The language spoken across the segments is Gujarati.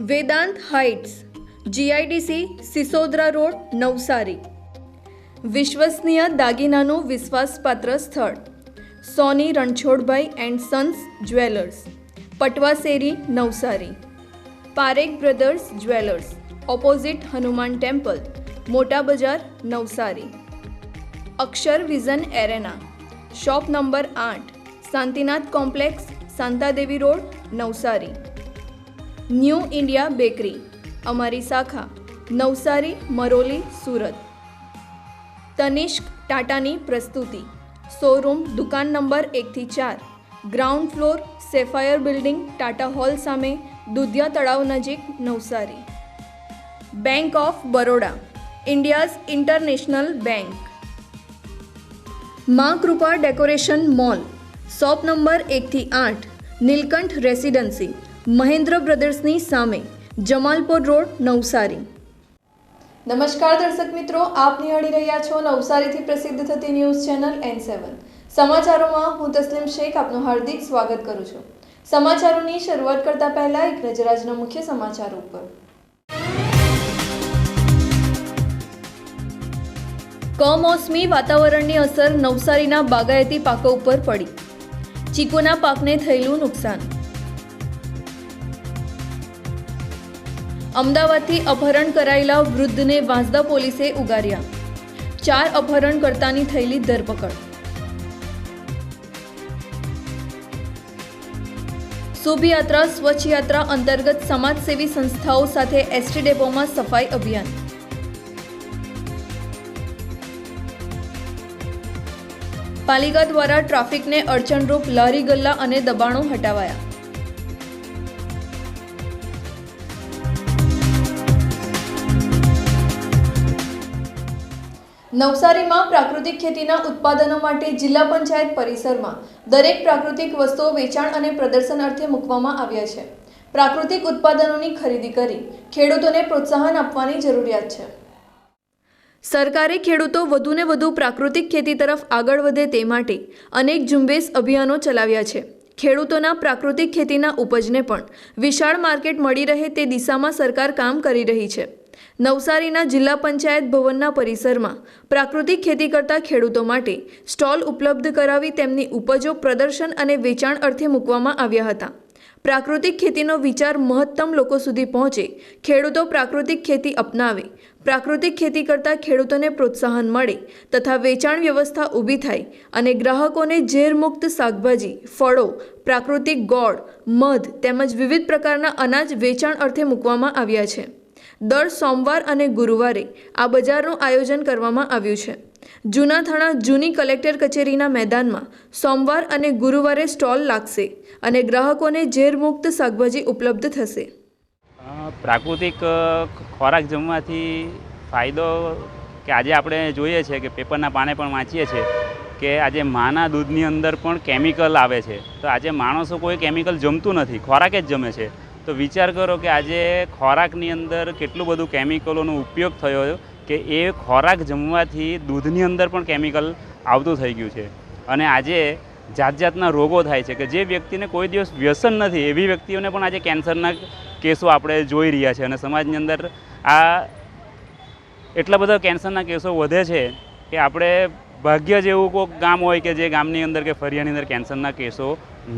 Vedant heights, GIDC, Sisodra road, Navsari. વિશ્વસનીય દાગીનાનું વિશ્વાસપાત્ર સ્થળ, Soni Ranchhodbhai and sons jewellers Patvaseri Navsari. Parekh brothers jewellers, opposite Hanuman temple, Mota Bazar, Navsari. Akshar vision arena, shop number આઠ, Shantinath complex Shantadevi road, Navsari. New India bakery, અમારી શાખા, નવસારી, મરોલી, સુરત. તનિષ્ક ટાટાની પ્રસ્તુતિ, શોરૂમ દુકાન નંબર એકથી ચાર, ground floor, sapphire building, Tata hall સામે, દુધિયા તળાવ નજીક, Navsari. Bank of Baroda, India's international bank. માં Kripa decoration mall, shop number એકથી આઠ, નીલકંઠ રેસિડન્સી. મહેન્દ્ર બ્રદર્સની સામે જમાલપોર રોડ નવસારી. નમસ્કાર દર્શક મિત્રો આપ નિહાળી રહ્યા છો નવસારીથી પ્રસિદ્ધ થતી ન્યૂઝ ચેનલ એન સેવન સમાચારોમાં હું તસ્લીમ શેખ આપનું હાર્દિક સ્વાગત કરું છું. સમાચારોની શરૂઆત કરતા પહેલા એક નજર આજના મુખ્ય સમાચારો ઉપર. કમોસમી વાતાવરણની અસર નવસારીના બાગાયતી પાકો ઉપર પડી. ચીકુના પાકને થયેલું નુકસાન. અમદાવાદથી અપહરણ કરાયેલા વૃદ્ધને વાંસદા પોલીસે ઉગાર્યા. ચાર અપહરણકર્તાની થયેલી ધરપકડ. શુભ યાત્રા સ્વચ્છ યાત્રા અંતર્ગત સમાજસેવી સંસ્થાઓ સાથે એસટી ડેપોમાં સફાઈ અભિયાન. પાલિકા દ્વારા ટ્રાફિકને અડચણરૂપ લારી ગલ્લા અને દબાણો હટાવાયા. નવસારીમાં પ્રાકૃતિક ખેતીના ઉત્પાદનો માટે જિલ્લા પંચાયત પરિસરમાં દરેક પ્રાકૃતિક વસ્તુઓ વેચાણ અને પ્રદર્શન અર્થે મૂકવામાં આવ્યા છે. પ્રાકૃતિક ઉત્પાદનોની ખરીદી કરી ખેડૂતોને પ્રોત્સાહન આપવાની જરૂરિયાત છે. સરકારે ખેડૂતો વધુને વધુ પ્રાકૃતિક ખેતી તરફ આગળ વધે તે માટે અનેક ઝુંબેશ અભિયાનો ચલાવ્યા છે. ખેડૂતોના પ્રાકૃતિક ખેતીના ઉપજને પણ વિશાળ માર્કેટ મળી રહે તે દિશામાં સરકાર કામ કરી રહી છે. નવસારીના જિલ્લા પંચાયત ભવનના પરિસરમાં પ્રાકૃતિક ખેતી કરતા ખેડૂતો માટે સ્ટોલ ઉપલબ્ધ કરાવી તેમની ઉપજો પ્રદર્શન અને વેચાણ અર્થે મૂકવામાં આવ્યા હતા. પ્રાકૃતિક ખેતીનો વિચાર મહત્તમ લોકો સુધી પહોંચે, ખેડૂતો પ્રાકૃતિક ખેતી અપનાવે, પ્રાકૃતિક ખેતી કરતા ખેડૂતોને પ્રોત્સાહન મળે તથા વેચાણ વ્યવસ્થા ઊભી થાય અને ગ્રાહકોને ઝેરમુક્ત શાકભાજી, ફળો, પ્રાકૃતિક ગોળ, મધ તેમજ વિવિધ પ્રકારના અનાજ વેચાણ અર્થે મૂકવામાં આવ્યા છે. દર સોમવાર અને ગુરુવારે આ બજારનું આયોજન કરવામાં આવ્યું છે. જૂના થાણા જૂની કલેક્ટર કચેરીના મેદાનમાં સોમવાર અને ગુરુવારે સ્ટોલ લાગશે અને ગ્રાહકોને ઝેરમુક્ત શાકભાજી ઉપલબ્ધ થશે. પ્રાકૃતિક ખોરાક જમવાથી ફાયદો કે આજે આપણે જોઈએ છે કે પેપરના પાને પણ વાંચીએ છીએ કે આજે માના દૂધની અંદર પણ કેમિકલ આવે છે. તો આજે માણસો કોઈ કેમિકલ જમતું નથી, ખોરાક જ જમે છે. તો વિચાર કરો કે આજે ખોરાકની અંદર કેટલું બધું કેમિકલોનો ઉપયોગ થયો કે એ ખોરાક જમવાથી દૂધની અંદર પણ કેમિકલ આવતું થઈ ગયું છે. અને આજે જાત જાતના રોગો થાય છે કે જે વ્યક્તિને કોઈ દિવસ વ્યસન નથી, એવી વ્યક્તિઓને પણ આજે કેન્સરના કેસો આપણે જોઈ રહ્યા છે અને સમાજની અંદર આ એટલા બધા કેન્સરના કેસો વધે છે કે આપણે ભાગ્ય જ એવું કોઈક ગામ હોય કે જે ગામની અંદર કે ફરિયાની અંદર કેન્સરના કેસો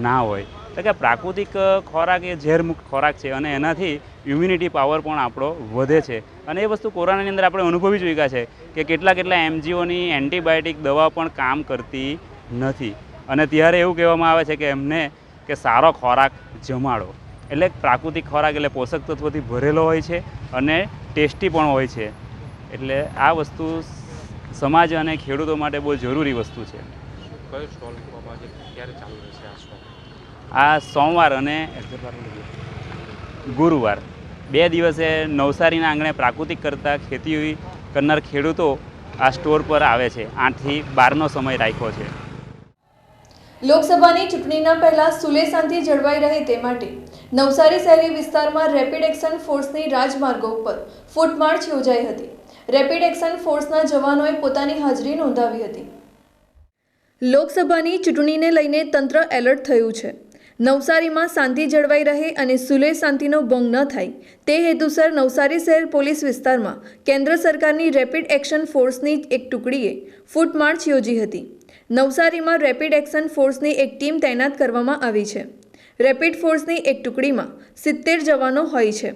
ના હોય. એટલે કે પ્રાકૃતિક ખોરાક એ ઝેરમુક્ત ખોરાક છે અને એનાથી ઇમ્યુનિટી પાવર પણ આપણો વધે છે. અને એ વસ્તુ કોરોનાની અંદર આપણે અનુભવી ચૂક્યા છે કે કેટલા કેટલા એમજીઓની એન્ટીબાયોટિક દવા પણ કામ કરતી નથી. અને ત્યારે એવું કહેવામાં આવે છે કે એમને કે સારો ખોરાક જમાડો. એટલે પ્રાકૃતિક ખોરાક એટલે પોષક તત્વોથી ભરેલો હોય છે અને ટેસ્ટી પણ હોય છે. એટલે આ વસ્તુ સમાજ અને ખેડૂતો માટે બહુ જરૂરી વસ્તુ છે ક્યારે ચાલુ રહેશે આ સ્ટોલ આ સોમવાર અને ગુરુવાર. બે દિવસે નવસારીના આંગણે પ્રાકૃતિક કરતા ખેતી કરનાર ખેડૂતો આ સ્ટોર પર આવે છે. આઠથી બારનો સમય રાખ્યો છે. લોકસભાની ચૂંટણીના પહેલા સુલેશાંતિ જળવાઈ રહે તે માટે નવસારી શહેરી વિસ્તારમાં રેપિડ એક્શન ફોર્સની રાજમાર્ગો ઉપર ફૂટ માર્ચ યોજાઈ હતી. રેપિડ એક્શન ફોર્સના જવાનોએ પોતાની હાજરી નોંધાવી હતી. લોકસભાની ચૂંટણીને લઈને તંત્ર એલર્ટ થયું છે. નવસારીમાં શાંતિ જળવાઈ રહે અને સુલેહ શાંતિનો ભંગ ન થાય. તે હેતુસર નવસારી શહેર પોલીસ વિસ્તારમાં કેન્દ્ર સરકારની રેપિડ એક્શન ફોર્સની એક ટુકડીએ ફૂટ માર્ચ યોજી હતી. નવસારીમાં રેપિડ એક્શન ફોર્સની એક ટીમ તૈનાત કરવામાં આવી છે. રેપિડ ફોર્સની એક ટુકડીમાં સિત્તેર જવાનો હોય છે.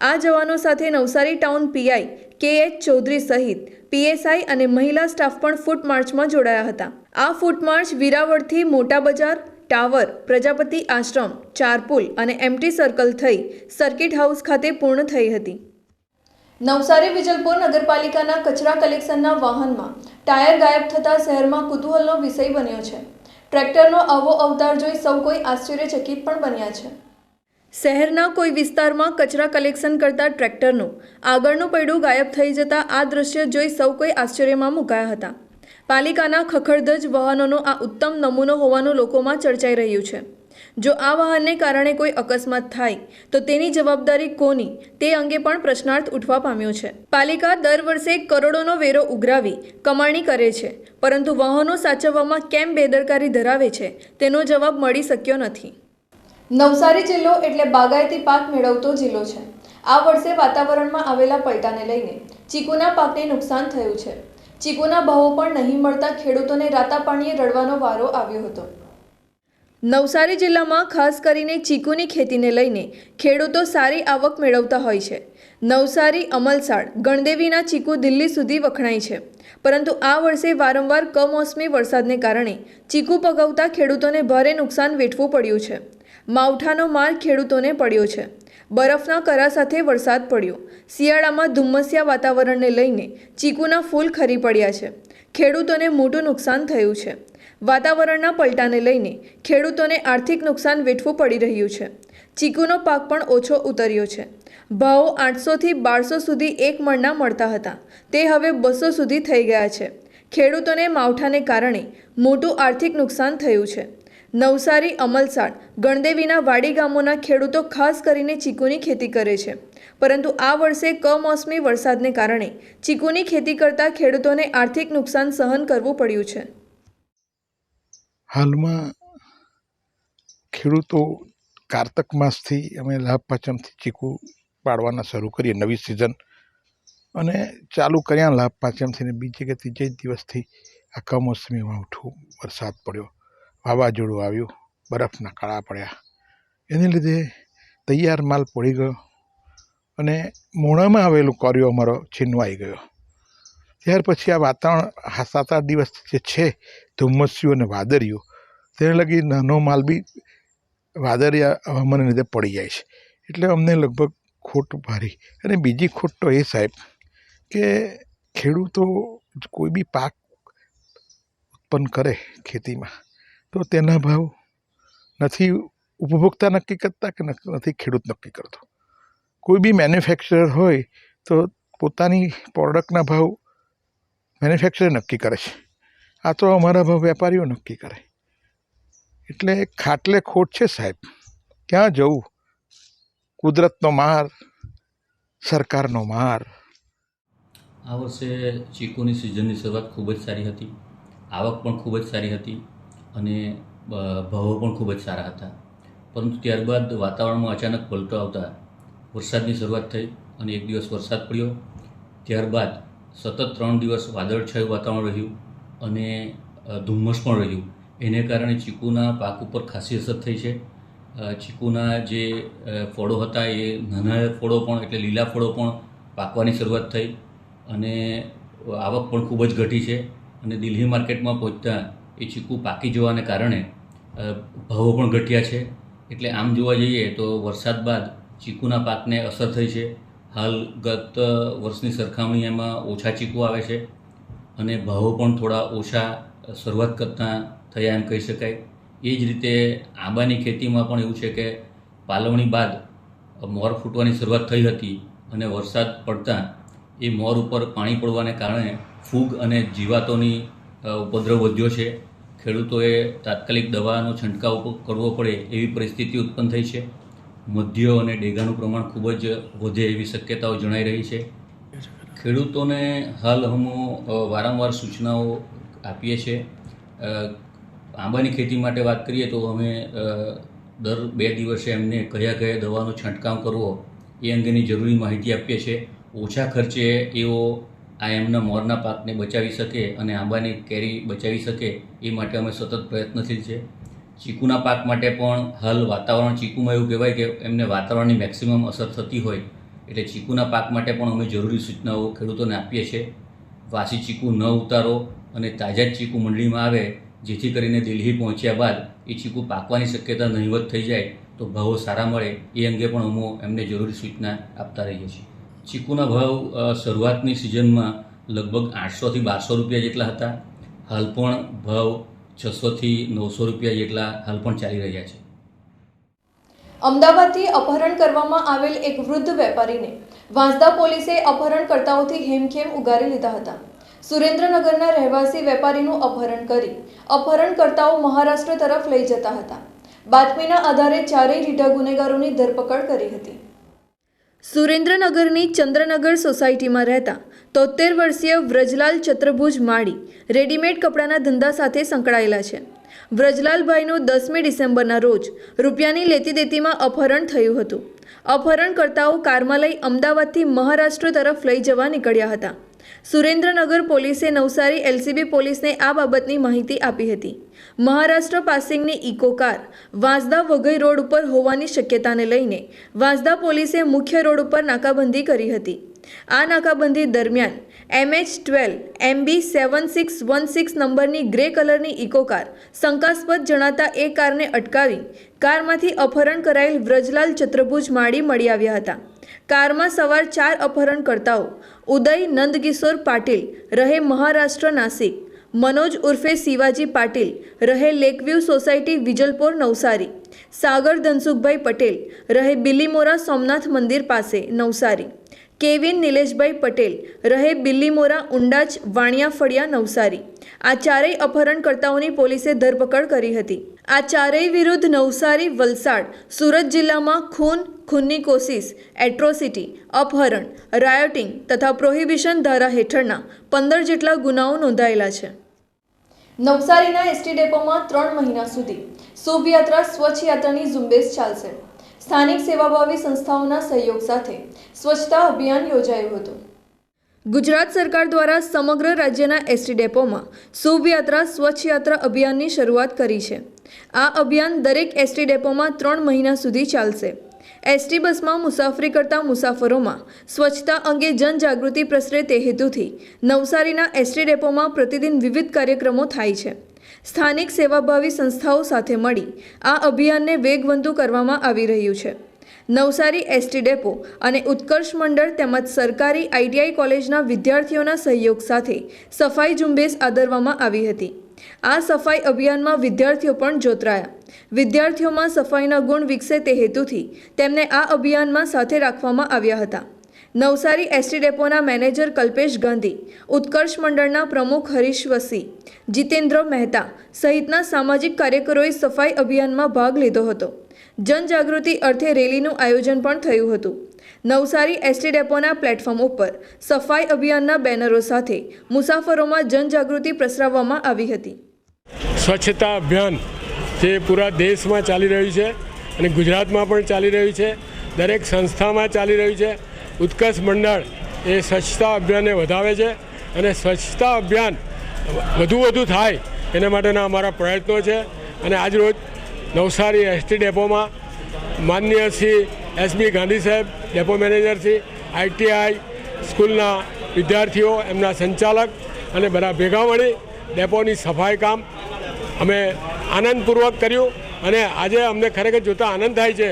આ જવાનો સાથે Navsari town PI K H Chaudhary સહિત પીએસઆઈ અને મહિલા સ્ટાફ પણ ફૂટ માર્ચમાં જોડાયા હતા. આ ફૂટ માર્ચ વિરાવળથી મોટા બજાર ટાવર, પ્રજાપતિ આશ્રમ, ચારપુલ અને એમટી સર્કલ થઈ સર્કિટ હાઉસ ખાતે પૂર્ણ થઈ હતી. નવસારી વિજલપુર નગરપાલિકાના કચરા કલેક્શનના વાહનમાં ટાયર ગાયબ થતાં શહેરમાં કુતૂહલનો વિષય બન્યો છે. ટ્રેક્ટરનો આવો અવતાર જોઈ સૌ કોઈ આશ્ચર્યચકિત પણ બન્યા છે. શહેરના કોઈ વિસ્તારમાં કચરા કલેક્શન કરતા ટ્રેક્ટરનું આગળનું પૈડું ગાયબ થઈ જતાં આ દ્રશ્ય જોઈ સૌ કોઈ આશ્ચર્યમાં મુકાયા હતા. પાલિકાના ખખડધજ વાહનોનો આ ઉત્તમ નમૂનો હોવાનું લોકોમાં ચર્ચાઈ રહ્યું છે. જો આ વાહનને કારણે કોઈ અકસ્માત થાય, તો તેની જવાબદારી કોની? તે અંગે પણ પ્રશ્નાર્થ ઉઠવા પામ્યો છે. પાલિકા દર વર્ષે કરોડોનો વેરો ઉઘરાવી કમાણી કરે છે, પરંતુ વાહનો સાચવવામાં કેમ બેદરકારી ધરાવે છે, તેનો જવાબ મળી શક્યો નથી. નવસારી જિલ્લો એટલે બાગાયતી પાક મેળવતો જિલ્લો છે. આ વર્ષે વાતાવરણમાં આવેલા પલટાને લઈને ચીકુના પાકને નુકસાન થયું છે. ચીકુના ભાવો પણ નહીં મળતા ખેડૂતોને રાતા પાણીએ રડવાનો વારો આવ્યો હતો. નવસારી જિલ્લામાં ખાસ કરીને ચીકુની ખેતીને લઈને ખેડૂતો સારી આવક મેળવતા હોય છે. નવસારી, અમલસાડ, ગણદેવીના ચીકુ દિલ્હી સુધી વખણાય છે. પરંતુ આ વર્ષે વારંવાર કમોસમી વરસાદને કારણે ચીકુ પગવતા ખેડૂતોને ભારે નુકસાન વેઠવું પડ્યું છે. માવઠાનો માર ખેડૂતોને પડ્યો છે. બરફના કરા સાથે વરસાદ પડ્યો. શિયાળામાં ધુમ્મસિયા વાતાવરણને લઈને ચીકુના ફૂલ ખરી પડ્યા છે. ખેડૂતોને મોટું નુકસાન થયું છે. વાતાવરણના પલટાને લઈને ખેડૂતોને આર્થિક નુકસાન વેઠવું પડી રહ્યું છે. ચીકુનો પાક પણ ઓછો ઉતર્યો છે. ભાવો આઠસોથી બારસો સુધી એક મણના મળતા હતા. તે હવે બસો સુધી થઈ ગયા છે. ખેડૂતોને માવઠાને કારણે મોટું આર્થિક નુકસાન થયું છે. નવસારી, અમલસાડ ગણદેવીના વાડી ગામોના ખેડૂતો ખાસ કરીને ચીકુની ખેતી કરે છે. પરંતુ આ વર્ષે કમોસમી વરસાદને કારણે ચીકુની ખેતી કરતા ખેડૂતોને આર્થિક નુકસાન સહન કરવું પડ્યું છે. હાલમાં ખેડૂતો કારતક માસથી અમે લાભ પાંચમથી ચીકુ પાડવાના શરૂ કરીએ નવી સિઝન અને ચાલુ કર્યા લાભ પાંચમથી ને બીજે કે ત્રીજે દિવસથી આ કમોસમી માવઠું વરસાદ પડ્યો. વાવાઝોડું આવ્યું, બરફના કાળા પડ્યા. એને લીધે તૈયાર માલ પડી ગયો અને મોણામાં આવેલું કર્યો અમારો છીનવાઈ ગયો. ત્યાર પછી આ વાતાવરણ સાત આઠ દિવસ જે છે, ધુમ્મસ્યું અને વાદળિયું, તેને લગી નાનો માલ બી વાદળિયા હવામાનને લીધે પડી જાય છે. એટલે અમને લગભગ ખોટ ભારી. અને બીજી ખોટ તો એ સાહેબ કે ખેડૂતો કોઈ બી પાક ઉત્પન્ન કરે ખેતીમાં તો તેના ભાવ નથી, ઉપભોક્તા નક્કી કરતા કે નથી, ખેડૂત નક્કી કરતો? કોઈ બી મેન્યુફેક્ચરર હોય તો પોતાની પ્રોડક્ટના ભાવ મેન્યુફેક્ચરર નક્કી કરે છે. આ તો અમારા ભાવ વેપારીઓ નક્કી કરે. એટલે ખાટલે ખોટ છે સાહેબ. ક્યાં જવું? કુદરતનો માર, સરકારનો માર. આ વર્ષે ચીકુની સિઝનની શરૂઆત ખૂબ જ સારી હતી. આવક પણ ખૂબ જ સારી હતી. અને ભાવો પણ ખૂબ જ સારા હતા. પરંતુ ત્યારબાદ વાતાવરણમાં અચાનક પલટો આવતા વરસાદની શરૂઆત થઈ અને એક દિવસ વરસાદ પડ્યો. ત્યારબાદ સતત ત્રણ દિવસ વાદળછાયું વાતાવરણ રહ્યું અને ધુમ્મસ પણ રહ્યું. એને કારણે ચીકુના પાક ઉપર ખાસી અસર થઈ છે. ચીકુના જે ફળો હતા એ નાના ફળો પણ એટલે લીલા ફળો પણ પાકવાની શરૂઆત થઈ અને આવક પણ ખૂબ જ ઘટી છે અને દિલ્હી માર્કેટમાં પહોંચતા એ ચીકુ પાકી જવાને કારણે ભાવો પણ ઘટ્યા છે. એટલે આમ જોવા જઈએ તો વરસાદ બાદ ચીકુના પાકને અસર થઈ છે. હાલ ગત વર્ષની સરખામણી એમાં ઓછા ચીકુ આવે છે અને ભાવો પણ થોડા ઓછા શરૂઆત કરતાં થયા એમ કહી શકાય. એ જ રીતે આંબાની ખેતીમાં પણ એવું છે કે પાલવણી બાદ મોર ફૂટવાની શરૂઆત થઈ હતી અને વરસાદ પડતા એ મોર ઉપર પાણી પડવાને કારણે ફૂગ અને જીવાતોની ઉપદ્રવ વધ્યો છે. ખેડૂતોએ તાત્કાલિક દવાનો છંટકાવ કરવો પડે એવી પરિસ્થિતિ ઉત્પન્ન થઈ છે. મધ્યો અને ડેગાનું પ્રમાણ ખૂબ જ વધે એવી શક્યતાઓ જણાઈ રહી છે. ખેડૂતોને હાલ અમે વારંવાર સૂચનાઓ આપીએ છીએ. આંબાની ખેતી માટે વાત કરીએ તો અમે દર બે દિવસે એમને કયા કયા દવાનો છંટકાવ કરવો એ અંગેની જરૂરી માહિતી આપીએ છીએ. ઓછા ખર્ચે એઓ આ એમના મોરના પાકને બચાવી શકે અને આંબાની કેરી બચાવી શકે એ માટે અમે સતત પ્રયત્નશીલ છે. ચીકુના પાક માટે પણ હાલ વાતાવરણ ચીકુમાં એવું કહેવાય કે એમને વાતાવરણની મેક્સિમમ અસર થતી હોય એટલે ચીકુના પાક માટે પણ અમે જરૂરી સૂચનાઓ ખેડૂતોને આપીએ છીએ. વાસી ચીકુ ન ઉતારો અને તાજા જ ચીકુ મંડળીમાં આવે, જેથી કરીને દિલ્હી પહોંચ્યા બાદ એ ચીકુ પાકવાની શક્યતા નહીવત થઈ જાય તો ભાવો સારા મળે એ અંગે પણ અમે એમને જરૂરી સૂચના આપતા રહીએ છીએ. ચીકુના ભાવ શરૂઆતની સિઝનમાં લગભગ આઠસોથી બારસો રૂપિયા જેટલા હતા. હાલ પણ ભાવ છસોથી નવસો રૂપિયા જેટલા હાલ પણ ચાલી રહ્યા છે. અમદાવાદથી અપહરણ કરવામાં આવેલ એક વૃદ્ધ વેપારીને વાંસદા પોલીસે અપહરણકર્તાઓથી હેમખેમ ઉગારી લીધા હતા. સુરેન્દ્રનગરના રહેવાસી વેપારીનું અપહરણ કરી અપહરણકર્તાઓ મહારાષ્ટ્ર તરફ લઈ જતા હતા. બાતમીના આધારે ચારેય રીઢા ગુનેગારોની ધરપકડ કરી હતી. સુરેન્દ્રનગરની ચંદ્રનગર સોસાયટીમાં રહેતા તોતેર વર્ષીય વ્રજલાલ ચત્રભુજ માળી રેડીમેડ કપડાના ધંધા સાથે સંકળાયેલા છે. વ્રજલાલભાઈનું દસમી ડિસેમ્બરના રોજ રૂપિયાની લેતી દેતીમાં અપહરણ થયું હતું. અપહરણકર્તાઓ કારમાં લઈ અમદાવાદથી મહારાષ્ટ્ર તરફ લઈ જવા નીકળ્યા હતા. સુરેન્દ્રનગર પોલીસે નવસારી એલસીબી પોલીસને આ બાબતની માહિતી આપી હતી. Maharashtra પાસિંગની Eeco car Vansda Waghai road ઉપર હોવાની શક્યતાને લઈને વાંસદા પોલીસે મુખ્ય રોડ ઉપર નાકાબંધી કરી હતી. આ નાકાબંધી દરમિયાન MH twelve, MB seven six one six નંબરની ગ્રે કલરની ઇકો કાર શંકાસ્પદ જણાતા એ કારને અટકાવી કારમાંથી અપહરણ કરાયેલ વ્રજલાલ ચત્રભુજ માળી મળી આવ્યા હતા. કારમાં સવાર ચાર અપહરણકર્તાઓ ઉદય, નંદકિશોર પાટીલ, રહે મહારાષ્ટ્ર નાસિક. મનોજ ઉર્ફે શિવાજી પાટીલ, રહે લેકવ્યૂ સોસાયટી વિજલપોર નવસારી. સાગર ધનસુખભાઈ પટેલ, રહે બિલીમોરા સોમનાથ મંદિર પાસે નવસારી. કેવિન નિલેશભાઈ પટેલ, રહે બિલ્લીમોરા ઉંડાચ વાણિયા ફળિયા નવસારી. આ ચારેય અપહરણકર્તાઓની પોલીસે ધરપકડ કરી હતી. આ ચારેય વિરુદ્ધ નવસારી, વલસાડ, સુરત જિલ્લામાં ખૂન ખૂનની કોશિશ એટ્રોસિટી, અપહરણ, રાયોટિંગ તથા પ્રોહિબિશન ધારા હેઠળના પંદર જેટલા ગુનાઓ નોંધાયેલા છે. નવસારીના એસટી ડેપોમાં ત્રણ મહિના સુધી શુભયાત્રા સ્વચ્છ યાત્રાની ઝુંબેશ ચાલશે. સ્થાનિક સેવાભાવી સંસ્થાઓના સહયોગ સાથે સ્વચ્છતા અભિયાન યોજાયું હતું. ગુજરાત સરકાર દ્વારા સમગ્ર રાજ્યના એસટી ડેપોમાં શુભયાત્રા સ્વચ્છ યાત્રા અભિયાનની શરૂઆત કરી છે. આ અભિયાન દરેક એસટી ડેપોમાં ત્રણ મહિના સુધી ચાલશે. એસટી બસમાં મુસાફરી કરતા મુસાફરોમાં સ્વચ્છતા અંગે જનજાગૃતિ પ્રસરે તે હેતુથી નવસારીના એસટી ડેપોમાં પ્રતિદિન વિવિધ કાર્યક્રમો થાય છે. સ્થાનિક સેવાભાવી સંસ્થાઓ સાથે મળી આ અભિયાનને વેગવંતુ કરવામાં આવી રહ્યું છે. નવસારી એસટી ડેપો અને ઉત્કર્ષ મંડળ તેમજ સરકારી આઈટીઆઈ કોલેજના વિદ્યાર્થીઓના સહયોગ સાથે સફાઈ ઝુંબેશ આદરવામાં આવી હતી. આ સફાઈ અભિયાનમાં વિદ્યાર્થીઓ પણ જોતરાયા. વિદ્યાર્થીઓમાં સફાઈના ગુણ વિકસે તે હેતુથી તેમને આ અભિયાનમાં સાથે રાખવામાં આવ્યા હતા. નવસારી એસટી ડેપોના મેનેજર કલ્પેશ ગાંધી, ઉત્કર્ષ મંડળના પ્રમુખ હરીશ વસી, જીતેન્દ્ર મહેતા સહિતના સામાજિક કાર્યકરોએ સફાઈ અભિયાનમાં ભાગ લીધો હતો. જનજાગૃતિ અર્થે રેલીનું આયોજન પણ થયું હતું. નવસારી એસટી ડેપોના પ્લેટફોર્મ ઉપર સફાઈ અભિયાનના બેનરો સાથે મુસાફરોમાં જનજાગૃતિ પ્રસરાવવામાં આવી હતી. સ્વચ્છતા અભિયાન જે પૂરા દેશમાં ચાલી રહ્યું છે અને ગુજરાતમાં પણ ચાલી રહ્યું છે. દરેક સંસ્થામાં ચાલી રહ્યું છે. ઉત્કર્ષ મંડળ એ સ્વચ્છતા અભિયાનને વધાવે છે અને સ્વચ્છતા અભિયાન વધુ વધુ થાય એના માટેના અમારા પ્રયત્નો છે. અને આજરોજ નવસારી એસટી ડેપોમાં માનનીય શ્રી એસબી ગાંધી સાહેબ, ડેપો મેનેજર શ્રી આઈટીઆઈ સ્કૂલના વિદ્યાર્થીઓ, એમના સંચાલક અને બધા ભેગા મળી ડેપોની સફાઈ કામ અમે આનંદપૂર્વક કર્યું. અને આજે અમને ખરેખર જોતાં આનંદ થાય છે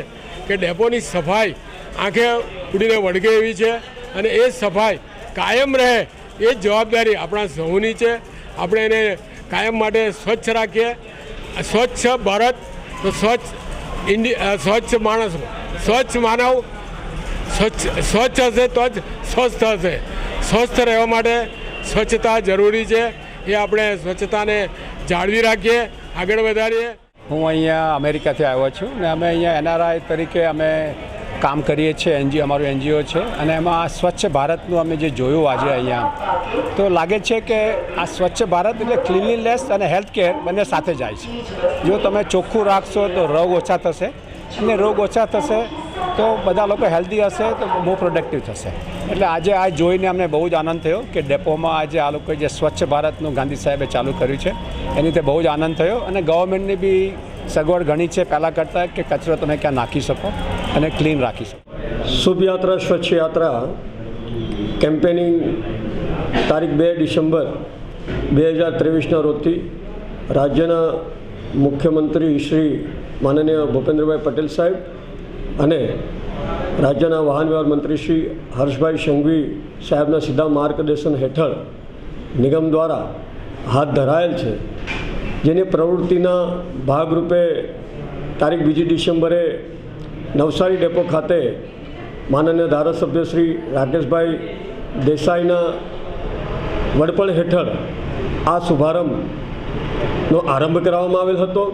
કે ડેપોની સફાઈ આંખે ઉડીને વળગે એવી છે અને એ સફાઈ કાયમ રહે એ જ જવાબદારી આપણા સૌની છે. આપણે એને કાયમ માટે સ્વચ્છ રાખીએ. સ્વચ્છ ભારત, તો સ્વચ્છ ઇન્ડિ સ્વચ્છ માણસ, સ્વચ્છ માનવ, સ્વચ્છ સ્વચ્છ હશે તો જ સ્વસ્થ હશે. સ્વસ્થ રહેવા માટે સ્વચ્છતા જરૂરી છે. એ આપણે સ્વચ્છતાને જાળવી રાખીએ, આગળ વધારીએ. હું અહીંયા અમેરિકાથી આવ્યો છું ને અમે અહીંયા એનઆરઆઈ તરીકે અમે કામ કરીએ છીએ, એનજીઓ, અમારું એનજીઓ છે અને એમાં સ્વચ્છ ભારતનું અમે જે જોયું આજે અહીંયા, તો લાગે છે કે આ સ્વચ્છ ભારત એટલે ક્લિનલીનેસ અને હેલ્થ કેર બંને સાથે જાય છે. જો તમે ચોખ્ખું રાખશો તો રોગ ઓછા થશે અને રોગ ઓછા થશે તો બધા લોકો હેલ્ધી હશે તો બહુ પ્રોડક્ટિવ થશે. એટલે આજે આ જોઈને અમને બહુ જ આનંદ થયો કે ડેપોમાં આજે આ લોકોએ જે સ્વચ્છ ભારતનું ગાંધી સાહેબે ચાલુ કર્યું છે, એની તે બહુ જ આનંદ થયો અને ગવર્મેન્ટની બી સગવડ ઘણી છે પહેલાં કરતાં કે કચરો તમે ક્યાં નાખી શકો. અને ક્લીન રાખી શકું. શુભયાત્રા સ્વચ્છ યાત્રા કેમ્પેનિંગ તારીખ બે ડિસેમ્બર બે હજાર ત્રેવીસના રોજથી રાજ્યના મુખ્યમંત્રી શ્રી માનનીય ભૂપેન્દ્રભાઈ પટેલ સાહેબ અને રાજ્યના વાહન વ્યવહાર મંત્રી શ્રી હર્ષભાઈ સંઘવી સાહેબના સીધા માર્ગદર્શન હેઠળ નિગમ દ્વારા હાથ ધરાયેલ છે. જેની પ્રવૃત્તિના ભાગરૂપે તારીખ બીજી ડિસેમ્બરે નવસારી ડેપો ખાતે માનનીય ધારાસભ્ય શ્રી રાકેશભાઈ દેસાઈના વડપણ હેઠળ આ શુભારંભનો આરંભ કરવામાં આવેલ હતો.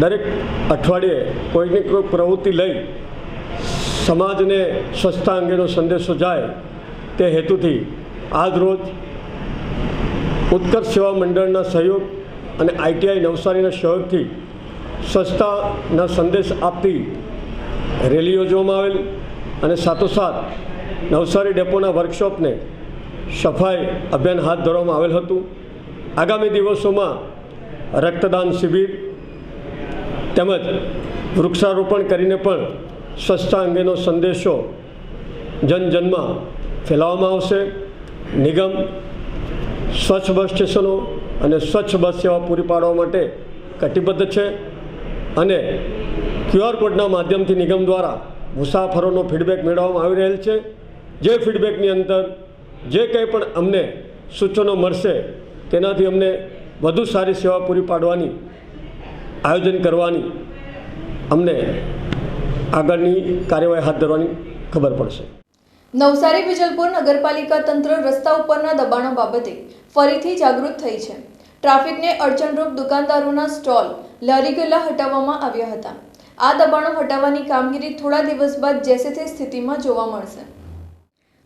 દરેક અઠવાડિયે કોઈને કોઈ પ્રવૃત્તિ લઈ સમાજને સ્વચ્છતા અંગેનો સંદેશો જાય તે હેતુથી આજ રોજ ઉત્કર્ષ સેવા મંડળના સહયોગ અને આઈટીઆઈ નવસારીના સહયોગથી સ્વચ્છતાના સંદેશ આપતી રેલી યોજવામાં આવેલ અને સાથોસાથ નવસારી ડેપોના વર્કશોપને સફાઈ અભિયાન હાથ ધરવામાં આવેલ હતું. આગામી દિવસોમાં રક્તદાન શિબિર તેમજ વૃક્ષારોપણ કરીને પણ સ્વચ્છતા અંગેનો સંદેશો જનજનમાં ફેલાવવામાં આવશે. નિગમ સ્વચ્છ બસ સ્ટેશનો અને સ્વચ્છ બસ સેવા પૂરી પાડવા માટે કટિબદ્ધ છે. અને ક્યુઆર કોડના માધ્યમથી નિગમ દ્વારા મુસાફરોનો ફીડબેક મેળવવામાં આવી રહેલ છે. જે ફીડબેકની અંદર જે કંઈ પણ અમને સૂચનો મળશે, તેનાથી અમને વધુ સારી સેવા પૂરી પાડવાની, આયોજન કરવાની અમને આગળની કાર્યવાહી હાથ ધરવાની ખબર પડશે. નવસારી વિજલપુર નગરપાલિકા તંત્ર રસ્તા ઉપરના દબાણો બાબતે ફરીથી જાગૃત થઈ છે. ટ્રાફિકને અડચણરૂપ દુકાનદારોના સ્ટોલ લારી ગલ્લા હટાવવામાં આવ્યા હતા. આ દબાણો હટાવવાની કામગીરી થોડા દિવસ બાદ જેસે તે સ્થિતિમાં જોવા મળશે.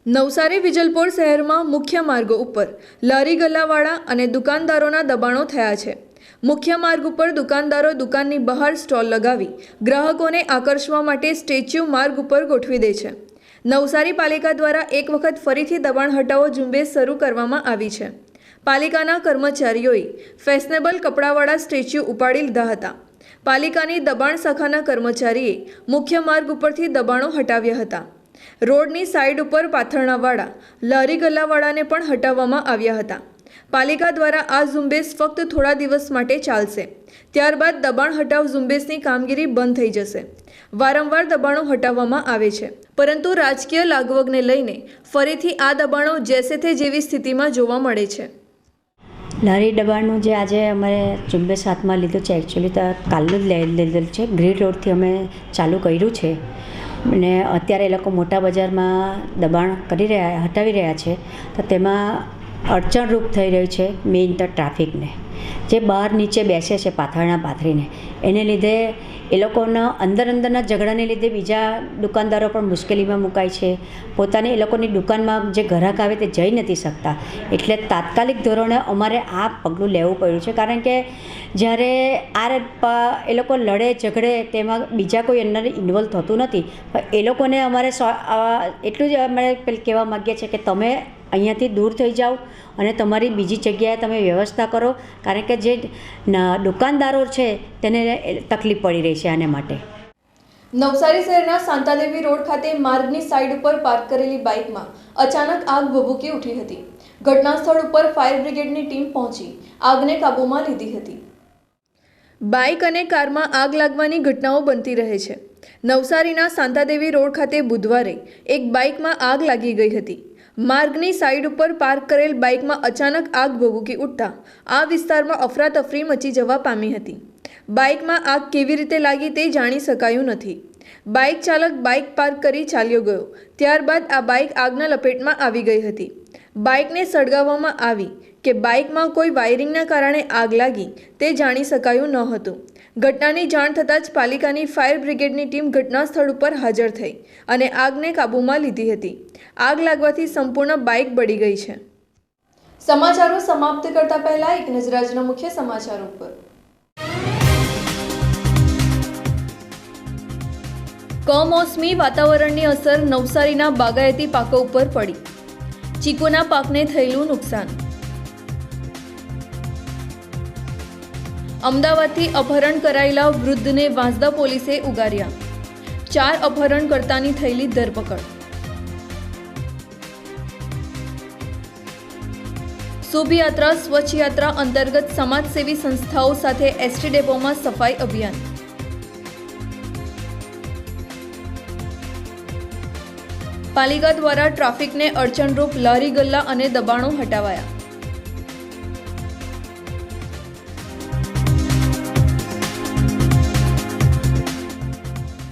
નવસારી વિજલપોર શહેરમાં મુખ્ય માર્ગો ઉપર લારી ગલ્લાવાળા અને દુકાનદારોના દબાણો થયા છે. મુખ્ય માર્ગ ઉપર દુકાનદારો દુકાનની બહાર સ્ટોલ લગાવી ગ્રાહકોને આકર્ષવા માટે સ્ટેચ્યુ માર્ગ ઉપર ગોઠવી દે છે. નવસારી પાલિકા દ્વારા એક વખત ફરીથી દબાણ હટાવો ઝુંબેશ શરૂ કરવામાં આવી છે. પાલિકાના કર્મચારીઓએ ફેશનેબલ કપડાવાળા સ્ટેચ્યુ ઉપાડી લીધા હતા. પાલિકાની દબાણ શાખાના કર્મચારીએ મુખ્ય માર્ગ ઉપરથી દબાણો હટાવ્યા હતા. રોડની સાઈડ ઉપર પાથરણાવાળા, લારી ગલ્લાવાળાને પણ હટાવવામાં આવ્યા હતા. પાલિકા દ્વારા આ ઝુંબેશ ફક્ત થોડા દિવસ માટે ચાલશે. ત્યારબાદ દબાણ હટાવ ઝુંબેશની કામગીરી બંધ થઈ જશે. વારંવાર દબાણો હટાવવામાં આવે છે. પરંતુ રાજકીય લાગવગને લઈને ફરીથી આ દબાણો જેસે તે જેવી સ્થિતિમાં જોવા મળે છે. લારી દબાણનું જે આજે અમારે ઝુંબેશ હાથમાં લીધું છે એકચ્યુઅલી તો કાલનું જ લીધેલું છે. ગ્રીડ રોડથી અમે ચાલુ કર્યું છે. અને અત્યારે એ લોકો મોટા બજારમાં દબાણ કરી રહ્યા, હટાવી રહ્યા છે. તો તેમાં અડચણરૂપ થઈ રહ્યું છે મેઇન તો ટ્રાફિકને જે બહાર નીચે બેસે છે પાથરણા પાથરીને. એને લીધે એ લોકોના અંદર અંદરના ઝઘડાને લીધે બીજા દુકાનદારો પણ મુશ્કેલીમાં મુકાય છે. પોતાની એ લોકોની દુકાનમાં જે ગ્રાહક આવે તે જઈ નથી શકતા. એટલે તાત્કાલિક ધોરણે અમારે આ પગલું લેવું પડ્યું છે. કારણ કે જ્યારે આ એ લોકો લડે, ઝઘડે તેમાં બીજા કોઈ અંદર ઇન્વોલ્વ થતું નથી. પણ એ લોકોને અમારે એટલું જ અમારે કહેવા માગીએ છીએ કે તમે અહીંયાથી દૂર થઈ જાઓ અને તમારી બીજી જગ્યાએ તમે વ્યવસ્થા કરો, કારણ કે જે દુકાનદારો છે તેને તકલીફ પડી રહી છે આને માટે. નવસારી શહેરના શાંતાદેવી રોડ ખાતે માર્ગની સાઈડ ઉપર પાર્ક કરેલી બાઇકમાં અચાનક આગ ભભૂકી ઉઠી હતી. ઘટના સ્થળ ઉપર ફાયર બ્રિગેડની ટીમ પહોંચી, આગને કાબૂમાં લીધી હતી. બાઇક અને કારમાં આગ લાગવાની ઘટનાઓ બનતી રહે છે. નવસારીના શાંતાદેવી રોડ ખાતે બુધવારે એક બાઇકમાં આગ લાગી ગઈ હતી. માર્ગની સાઈડ ઉપર પાર્ક કરેલ બાઇકમાં અચાનક આગ ભભૂકી ઉઠતા આ વિસ્તારમાં અફરાતફરી મચી જવા પામી હતી. બાઇકમાં આગ કેવી રીતે લાગી તે જાણી શકાયું નથી. બાઇક ચાલક બાઇક પાર્ક કરી ચાલ્યો ગયો. ત્યારબાદ આ બાઇક આગના લપેટમાં આવી ગઈ હતી. બાઇકને સળગાવવામાં આવી કે બાઇકમાં કોઈ વાયરિંગના કારણે આગ લાગી તે જાણી શકાયું ન હતું. ઘટનાની જાણ થતાં જ પાલિકાની ફાયર બ્રિગેડની ટીમ ઘટના સ્થળ ઉપર હાજર થઈ અને આગને કાબૂમાં લીધી હતી. આગ લાગવાથી સંપૂર્ણ બાઇક બળી ગઈ છે. સમાચારો સમાપ્ત કરતા પહેલા એક નજર આજના મુખ્ય સમાચારો ઉપર. કમોસમી વાતાવરણની અસર નવસારીના બાગાયતી પાકો ઉપર પડી. ચીકુના પાકને થયેલું નુકસાન. અમદાવાદથી અપહરણ કરાયેલા વૃદ્ધને વાંસદા પોલીસે ઉગાર્યા. ચાર અપહરણકર્તાની થયેલી ધરપકડ. શોભયાત્રા સ્વચ્છ યાત્રા અંતર્ગત સમાજસેવી સંસ્થાઓ સાથે એસટી ડેપોમાં સફાઈ અભિયાન. પાલિકા દ્વારા ટ્રાફિકને અડચણરૂપ લારી ગલ્લા અને દબાણો હટાવાયા.